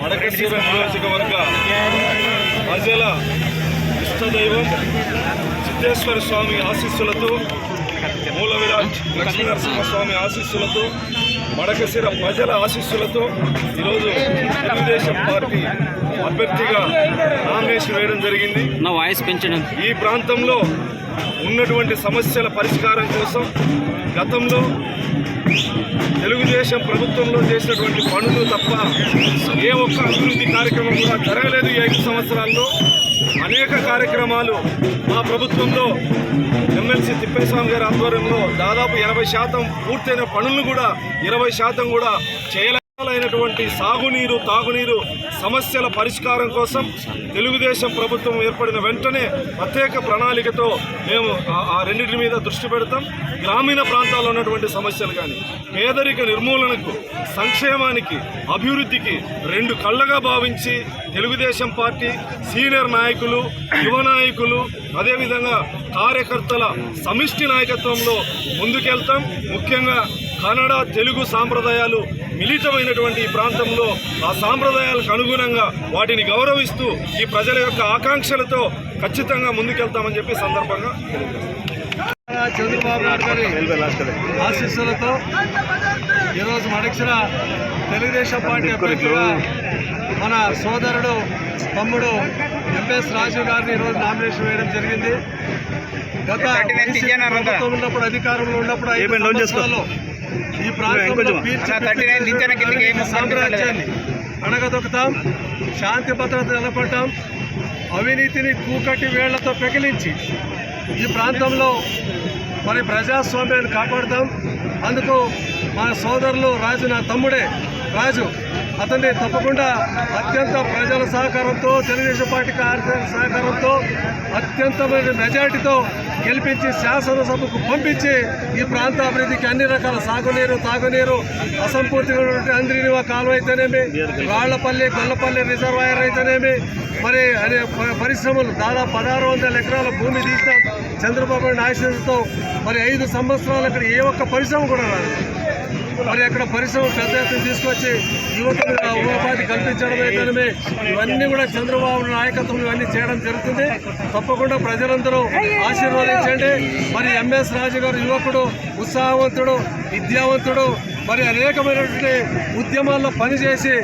మడకశిర నియోజకవర్గ ప్రజల ఇష్టదైవం సిద్ధేశ్వర స్వామి ఆశీస్సులతో మూల విరాట్ లక్ష్మీ నరసింహస్వామి ఆశీస్సులతో మడకశిర ప్రజల ఆశీస్సులతో ఈరోజు తెలుగుదేశం పార్టీ అభ్యర్థిగా నామినేషన్ వేయడం జరిగింది. నా వాయిస్ పెంచడం. ఈ ప్రాంతంలో ఉన్నటువంటి సమస్యల పరిష్కారం కోసం గతంలో తెలుగుదేశం ప్రభుత్వంలో చేసినటువంటి పనులు తప్ప ఏ ఒక్క అభివృద్ధి కార్యక్రమం కూడా జరగలేదు ఈ ఐదు సంవత్సరాల్లో. అనేక కార్యక్రమాలు మా ప్రభుత్వంలో ఎమ్మెల్సీ తిప్పేస్వామి గారి ఆధ్వర్యంలో దాదాపు ఎనభై శాతం పూర్తయిన పనులను కూడా ఇరవై శాతం కూడా చేయలేదు అయినటువంటి సాగునీరు తాగునీరు సమస్యల పరిష్కారం కోసం తెలుగుదేశం ప్రభుత్వం ఏర్పడిన వెంటనే ప్రత్యేక ప్రణాళికతో మేము ఆ రెండింటి మీద దృష్టి పెడతాం. గ్రామీణ ప్రాంతాల్లో ఉన్నటువంటి సమస్యలు కానీ పేదరిక నిర్మూలనకు సంక్షేమానికి అభివృద్ధికి రెండు కళ్ళగా భావించి తెలుగుదేశం పార్టీ సీనియర్ నాయకులు యువ నాయకులు అదేవిధంగా కార్యకర్తల సమిష్టి నాయకత్వంలో ముందుకెళ్తాం. ముఖ్యంగా కన్నడ తెలుగు సాంప్రదాయాలు మిళితమైనటువంటి ఈ ప్రాంతంలో ఆ సాంప్రదాయాలకు అనుగుణంగా వాటిని గౌరవిస్తూ ఈ ప్రజల యొక్క ఆకాంక్షలతో ఖచ్చితంగా ముందుకెళ్తామని చెప్పి సందర్భంగా చంద్రబాబు నాయుడు గారి ఆశీస్సులతో ఈరోజు మడక్షర తెలుగుదేశం పార్టీ అభ్యర్థిగా మన సోదరుడు తమ్ముడు ఎంఎస్ రాజు గారిని ఈరోజు నామినేషన్ వేయడం జరిగింది. గత ప్రభుత్వం ఉన్నప్పుడు అధికారంలో ఉన్నప్పుడు ఐదు సంవత్సరాల్లో ఈ ప్రాంతంలో సామ్రాజ్యాన్ని అణగదొక్కుతాం. శాంతి భద్రత నిలబడ్డాం. అవినీతిని కూకట్టి వేళ్ళతో పెకిలించి ఈ ప్రాంతంలో మరి ప్రజాస్వామ్యాన్ని కాపాడుతాం. అందుకు మన సోదరులు రాజు నా తమ్ముడే రాజు అతన్ని తప్పకుండా అత్యంత ప్రజల సహకారంతో తెలుగుదేశం పార్టీ కార్యకర్తల సహకారంతో అత్యంతమైన మెజారిటీతో గెలిపించి శాసనసభకు పంపించి ఈ ప్రాంత అభివృద్ధికి అన్ని రకాల సాగునీరు తాగునీరు అసంపూర్తిగా అంద్రినివా కాలువ అయితేనేమి రాళ్ళపల్లి గొల్లపల్లి రిజర్వాయర్ అయితేనేమి మరి అనే పరిశ్రమలు దాదాపు పదహారు వందల ఎకరాల భూమి తీసినాం చంద్రబాబు నాయుడు మరి ఐదు సంవత్సరాలు అక్కడ ఏ ఒక్క పరిశ్రమ కూడా రాదు మరి అక్కడ పరిశ్రమ పెద్ద ఎత్తున తీసుకొచ్చి యువకులు ఉపాధి కల్పించడం అయితేనే ఇవన్నీ కూడా చంద్రబాబు నాయకత్వం ఇవన్నీ చేయడం జరుగుతుంది. తప్పకుండా ప్రజలందరూ ఆశీర్వదించండి మరి ఎంఎస్ రాజు గారు యువకుడు ఉత్సాహవంతుడు విద్యావంతుడు మరి అనేకమైనటువంటి ఉద్యమాల్లో పనిచేసి